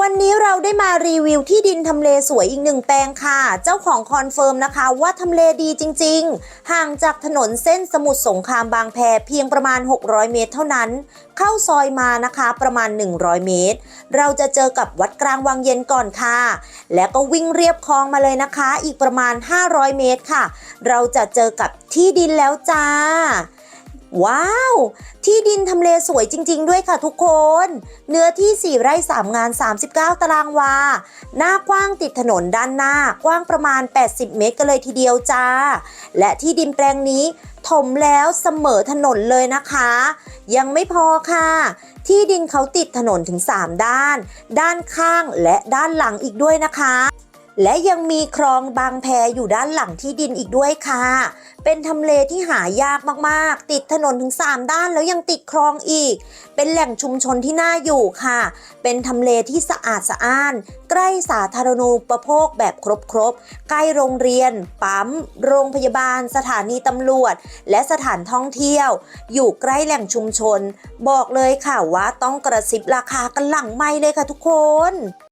วันนี้เราได้มารีวิวที่ดินทำเลสวยอีกหนึ่งแปลงค่ะ เจ้าของคอนเฟิร์มนะคะว่าทำเลดีจริง ๆ ห่างจากถนนเส้นสมุทรสงครามบางแพเพียงประมาณ 600 เมตรเท่านั้น เข้าซอยมานะคะประมาณ 100 เมตร เราจะเจอกับวัดกลางวังเย็นก่อนค่ะ แล้วก็วิ่งเรียบคลองมาเลยนะคะ อีกประมาณ 500 เมตรค่ะ เราจะเจอกับที่ดินแล้วจ้า ว้าว ที่ดินทำเลสวยจริง ๆ ด้วยค่ะทุกคน เนื้อที่ 4 ไร่ 3 งาน 39 ตารางวา หน้ากว้างติดถนนด้านหน้ากว้างประมาณ 80 เมตรกันเลยทีเดียวจ้า และที่ดินแปลงนี้ถมแล้วเสมอถนนเลยนะคะ ยังไม่พอค่ะ ที่ดินเขาติดถนนถึง 3 ด้าน ด้านข้างและด้านหลังอีกด้วยนะคะ และยังมีคลองบางแพอยู่ด้านหลังที่ดินอีกด้วยค่ะ เป็นทำเลที่หายากมากๆ ติดถนนถึง 3 ด้านแล้วยังติดคลองอีก เป็นแหล่งชุมชนที่น่าอยู่ค่ะ เป็นทำเลที่สะอาดสะอ้าน ใกล้สาธารณูปโภคแบบครบๆใกล้โรงเรียน ปั๊ม โรงพยาบาล สถานีตำรวจ และสถานท่องเที่ยว อยู่ใกล้แหล่งชุมชน บอกเลยค่ะว่าต้องกระซิบราคากันหลังไม่เลยค่ะทุกคน